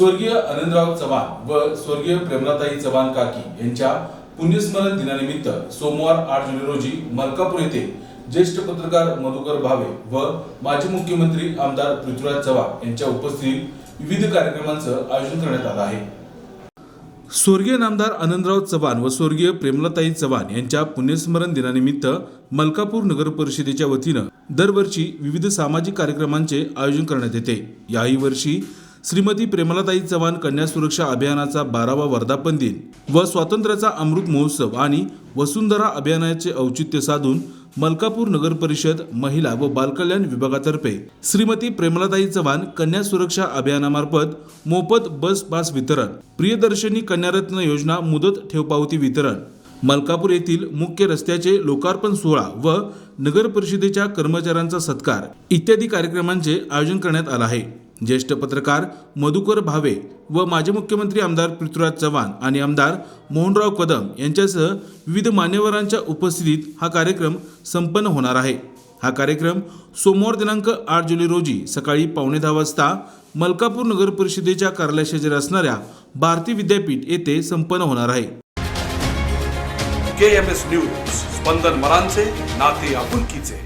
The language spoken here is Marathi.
स्वर्गीय आनंदराव चव्हाण व स्वर्गीय प्रेमलाताई चव्हाण काकी यांच्या पुण्यस्मरण दिनानिमित्त सोमवार आठ जुलै रोजी मलकापूर येथे ज्येष्ठ पत्रकार मधुकर भावे व माजी मुख्यमंत्री आमदार पृथ्वीराज चव्हाण यांच्या उपस्थितीत विविध कार्यक्रमांचं आयोजन करण्यात आलं आहे. स्वर्गीय नामदार आनंदराव चव्हाण व स्वर्गीय प्रेमलताई चव्हाण यांच्या पुण्यस्मरण दिनानिमित्त मलकापूर नगर परिषदेच्या वतीनं दरवर्षी विविध सामाजिक कार्यक्रमांचे आयोजन करण्यात येते. याही वर्षी श्रीमती प्रेमलाताई चव्हाण कन्या सुरक्षा अभियानाचा बारावा वर्धापन दिन व स्वातंत्र्याचा अमृत महोत्सव आणि वसुंधरा अभियानाचे औचित्य साधून मलकापूर नगर परिषद महिला व बालकल्याण विभागातर्फे श्रीमती प्रेमलाताई चव्हाण कन्या सुरक्षा अभियानामार्फत मोफत बस पास वितरण प्रियदर्शनी कन्यारत्न योजना मुदत ठेवपावती वितरण मलकापूर येथील मुख्य रस्त्याचे लोकार्पण सोहळा व नगर परिषदेच्या कर्मचाऱ्यांचा सत्कार इत्यादी कार्यक्रमांचे आयोजन करण्यात आलं आहे. ज्येष्ठ पत्रकार मधुकर भावे व माजी मुख्यमंत्री आमदार पृथ्वीराज चव्हाण आणि आमदार मोहनराव कदम यांच्यासह विविध मान्यवरांच्या उपस्थितीत हा कार्यक्रम संपन्न होणार आहे. हा कार्यक्रम सोमवार दिनांक आठ जुलै रोजी सकाळी पावणे दहा वाजता मलकापूर नगर परिषदेच्या कार्यालयाशेजारी असणाऱ्या भारती विद्यापीठ येथे संपन्न होणार आहे. K M S news Spandan मरांचे नाते आपुलकीचे.